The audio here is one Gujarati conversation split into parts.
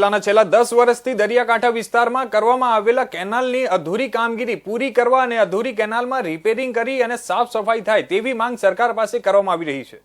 છેલ્લાના છેલ્લા દસ વર્ષથી દરિયાકાંઠા વિસ્તારમાં કરવામાં આવેલા કેનાલની અધૂરી કામગીરી પૂરી કરવા અને અધૂરી કેનાલમાં રિપેરિંગ કરી અને સાફ સફાઈ થાય તેવી માંગ સરકાર પાસે કરવામાં આવી રહી છે.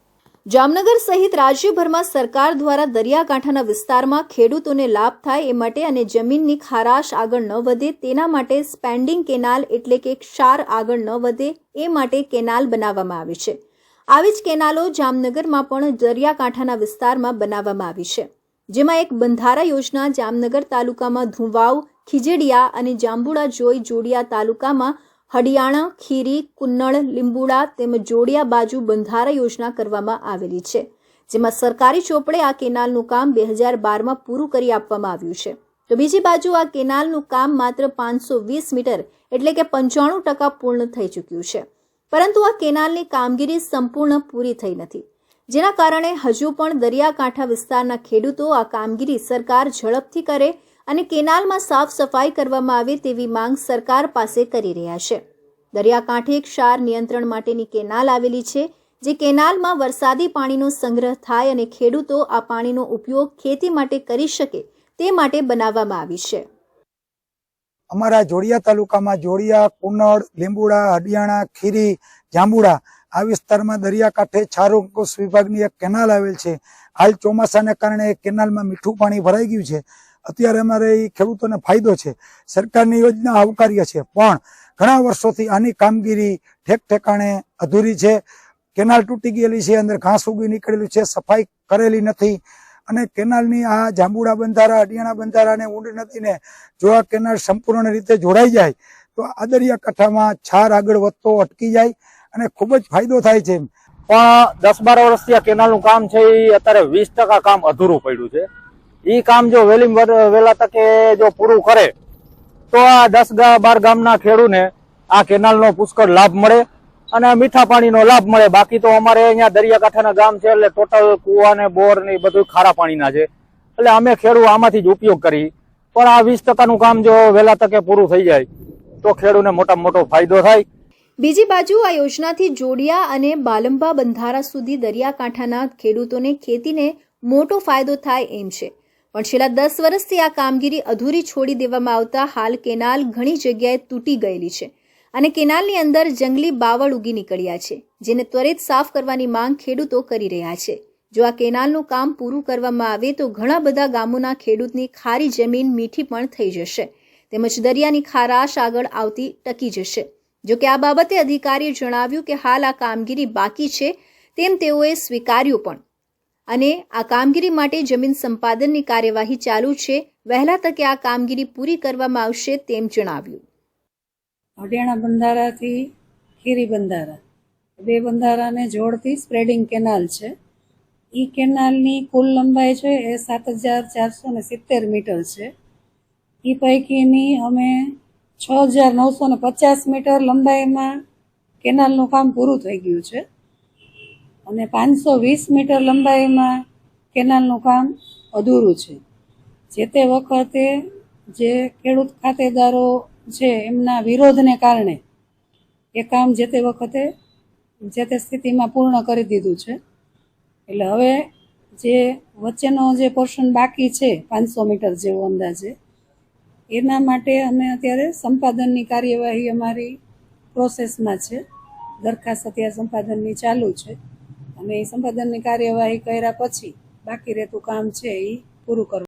જામનગર સહિત રાજ્યભરમાં સરકાર દ્વારા દરિયાકાંઠાના વિસ્તારમાં ખેડૂતોને લાભ થાય એ માટે અને જમીનની ખારાશ આગળ ન વધે તેના માટે સ્પેન્ડિંગ કેનાલ એટલે કે ક્ષાર આગળ ન વધે એ માટે કેનાલ બનાવવામાં આવી છે. આવી જ કેનાલો જામનગરમાં પણ દરિયાકાંઠાના વિસ્તારમાં બનાવવામાં આવી છે. જેમાં એક બંધારા યોજના જામનગર તાલુકામાં ધુવાવ, ખીજડીયા અને જાંબુડા જોઈ જોડિયા તાલુકામાં હડિયાણા ખીરી, કુન્નળ, લીંબુડા તેમજ જોડિયા બાજુ બંધારા યોજના કરવામાં આવેલી છે, જેમાં સરકારી ચોપડે આ કેનાલનું કામ બે હજાર બારમાં પૂરું કરી આપવામાં આવ્યું છે. તો બીજી બાજુ આ કેનાલનું કામ માત્ર પાંચસો વીસ મીટર એટલે કે પંચાણું ટકા પૂર્ણ થઈ ચૂક્યું છે. પરંતુ આ કેનાલની કામગીરી સંપૂર્ણ પૂરી થઈ નથી. જેના કારણે હજુ પણ દરિયાકાંઠા વિસ્તારના ખેડૂતો આ કામગીરી સરકાર ઝડપથી કરે અને કેનાલમાં સાફ સફાઈ કરવામાં આવે તેવી માંગ સરકાર પાસે કરી રહ્યા છે. દરિયાકાંઠે ક્ષાર નિયંત્રણ માટેની કેનાલ આવેલી છે, જે કેનાલમાં વરસાદી પાણીનો સંગ્રહ થાય અને ખેડૂતો આ પાણીનો ઉપયોગ ખેતી માટે કરી શકે તે માટે બનાવવામાં આવી છે. અમારા જોડિયા તાલુકામાં જોડિયા કુનડ લીંબુડા હડિયાણા ખીરી, જાંબુડા આ વિસ્તારમાં દરિયાકાંઠે છારો અંકુશ વિભાગની એક કેનાલ આવેલ છે. હાલ ચોમાસાને કારણે એ કેનાલમાં મીઠું પાણી ભરાઈ ગયું છે. અત્યારે અમારે એ ખેડૂતોને ફાયદો છે. સરકારની યોજના આવકાર્ય છે, પણ ઘણા વર્ષોથી આની કામગીરી ઠેક ઠેકાણે અધૂરી છે. કેનાલ તૂટી ગયેલી છે, અંદર ઘાસ ઉગી નીકળેલું છે, સફાઈ કરેલી નથી અને કેનાલની આ જાંબુડા બંધારા, અડિયાણા બંધારા અને ઊંડી નદીને જો આ કેનાલ સંપૂર્ણ રીતે જોડાઈ જાય, તો આ દરિયાકાંઠામાં છાર આગળ વધતો અટકી જાય. અને ખૂબ જ ફાયદો થાય છે પણ દસ બાર વર્ષથી આ કેનાલનું કામ છે એ અત્યારે વીસ ટકા કામ અધૂરું પડ્યું છે. એ કામ જો વહેલી વહેલા તકે જો પૂરું કરે, તો આ દસ બાર ગામના ખેડૂને આ કેનાલનો પુષ્કળ લાભ મળે અને મીઠા પાણીનો લાભ મળે. બાકી તો અમારે અહીંયા દરિયાકાંઠાના ગામ છે એટલે ટોટલ કુવા ને બોર ને બધું ખારા પાણીના છે. એટલે અમે ખેડૂ આમાંથી જ ઉપયોગ કરી. પણ આ વીસ ટકાનું કામ જો વહેલા તકે પૂરું થઈ જાય, તો ખેડૂને મોટામાં મોટો ફાયદો થાય. બીજી બાજુ આ યોજનાથી જોડિયા અને બાલંબા બંધારા સુધી દરિયાકાંઠાના ખેડૂતોને ખેતીને મોટો ફાયદો થાય એમ છે. પણ છેલ્લા દસ વર્ષથી આ કામગીરી અધૂરી છોડી દેવામાં આવતા હાલ કેનાલ ઘણી જગ્યાએ તૂટી ગયેલી છે અને કેનાલની અંદર જંગલી બાવળ ઉગી નીકળ્યા છે, જેને ત્વરિત સાફ કરવાની માંગ ખેડૂતો કરી રહ્યા છે. જો આ કેનાલનું કામ પૂરું કરવામાં આવે તો ઘણા બધા ગામોના ખેડૂતની ખારી જમીન મીઠી પણ થઈ જશે. તેમજ દરિયાની ખારાશ આગળ આવતી ટકી જશે. જો કે આ બાબતે અધિકારીએ જણાવ્યું કે હાલ આ કામગીરી બાકી છે, તેમ તેઓએ સ્વીકાર્યું પણ. અને આ કામગીરી માટે જમીન સંપાદનની કાર્યવાહી ચાલુ છે, વહેલા તકે આ કામગીરી પૂરી કરવામાં આવશે તેમ જણાવ્યું. અડિયાણા બંધારાથી ખીરી બંધારા. બે બંધારાને જોડતી સ્પ્રેડિંગ કેનાલ છે. એ કેનાલની કુલ લંબાઈ છે એ સાત હજાર ચારસો ને સિત્તેર મીટર છે. એ પૈકીની અમે છ હજાર નવસો ને પચાસ મીટર લંબાઈમાં કેનાલનું કામ પૂરું થઈ ગયું છે. અને પાંચસો વીસ મીટર લંબાઈમાં કેનાલનું કામ અધૂરું છે. જે તે વખતે જે ખેડૂત ખાતેદારો છે, એમના વિરોધને કારણે એ કામ જે તે વખતે જે તે સ્થિતિમાં પૂર્ણ કરી દીધું છે. એટલે હવે જે વચ્ચેનો જે પોર્શન બાકી છે, પાંચસો મીટર જેવો અંદાજે એના માટે અમે અત્યારે સંપાદનની કાર્યવાહી અમારી પ્રોસેસમાં છે. દરખાસ્ત અત્યારે સંપાદનની ચાલુ છે. અને એ સંપાદનની કાર્યવાહી કર્યા પછી બાકી રહેતું કામ છે એ પૂરું કરવું